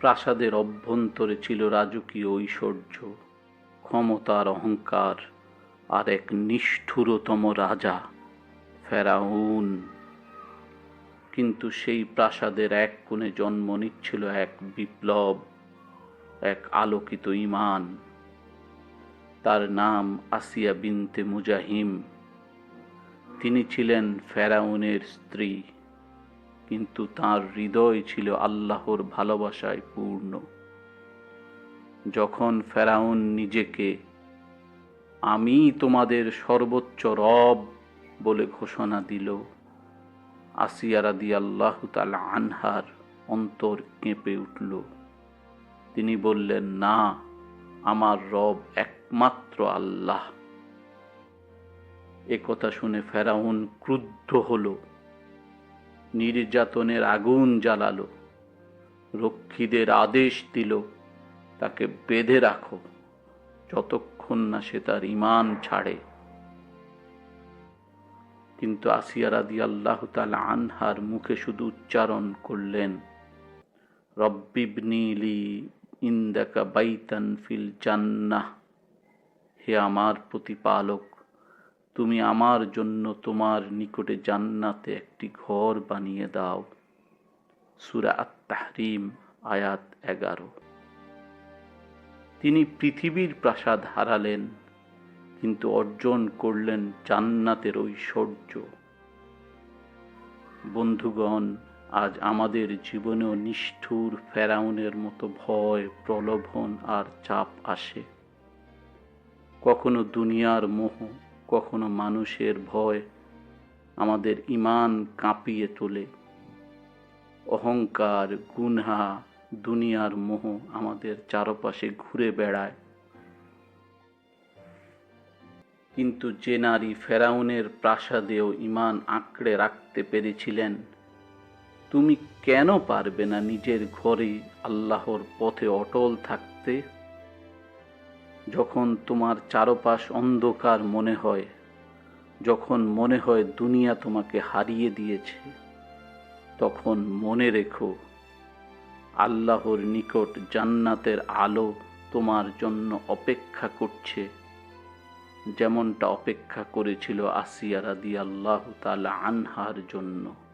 প্রাসাদের অভ্যন্তরে ছিল রাজকীয় ঐশ্বর্য, ক্ষমতার অহংকার আর এক নিষ্ঠুরতম রাজা, ফেরাউন। কিন্তু সেই প্রাসাদের এক কোণে জন্ম নিচ্ছিল এক বিপ্লব, এক আলোকিত ইমান। তার নাম আসিয়া বিনতে মুজাহিম। তিনি ছিলেন ফেরাউনের স্ত্রী। কিন্তু তার হৃদয় ছিল আল্লাহর ভালোবাসায় পূর্ণ। যখন ফেরাউন নিজেকে, আমি তোমাদের সর্বোচ্চ রব বলে ঘোষণা দিল, আসিয়া রাদি আল্লাহ তালা আনহার অন্তর কেঁপে উঠল। তিনি বললেন, না, আমার রব একমাত্র আল্লাহ। এ কথা শুনে ফেরাউন ক্রুদ্ধ হলো। নির্যাতনের আগুন জ্বালালো। রক্ষীদের আদেশ দিল, তাকে বেঁধে রাখো, যতক্ষণ না সে তার ইমান ছাড়ে। কিন্তু আসিয়া রাদি আল্লাহ তালা আনহার মুখে শুধু উচ্চারণ করলেন রব্বিবনিলি ইন্দাকা বাইতান ফিল জান্নাহ। হে আমার প্রতিপালক তুমি আমার জন্য তোমার নিকটে জান্নাতে একটি ঘর বানিয়ে দাও। সুরা আত তাহরিম আয়াত এগারো। তিনি পৃথিবীর প্রাসাদ হারালেন, কিন্তু অর্জন করলেন জান্নাতের ঐশ্বর্য। বন্ধুগণ, আজ আমাদের জীবনেও নিষ্ঠুর ফেরাউনের মতো ভয়, প্রলোভন আর চাপ আসে। কখনো দুনিয়ার মোহ কখনো মানুষের ভয় আমাদের ইমান কাঁপিয়ে তোলে। অহংকার, গুনহা দুনিয়ার মোহ আমাদের চারপাশে ঘুরে বেড়ায়। কিন্তু যে নারী ফেরাউনের প্রাসাদেও ইমান আঁকড়ে রাখতে পেরেছিলেন, তুমি কেন পারবে না নিজের ঘরে আল্লাহর পথে অটল থাকতে? যখন তোমার চারপাশ অন্ধকার মনে হয়, যখন মনে হয় দুনিয়া তোমাকে হারিয়ে দিয়েছে, তখন মনে রেখো, আল্লাহর নিকট জান্নাতের আলো তোমার জন্য অপেক্ষা করছে। যেমনটা অপেক্ষা করেছিল আসিয়া রাদি আল্লাহ তালা আনহার জন্য।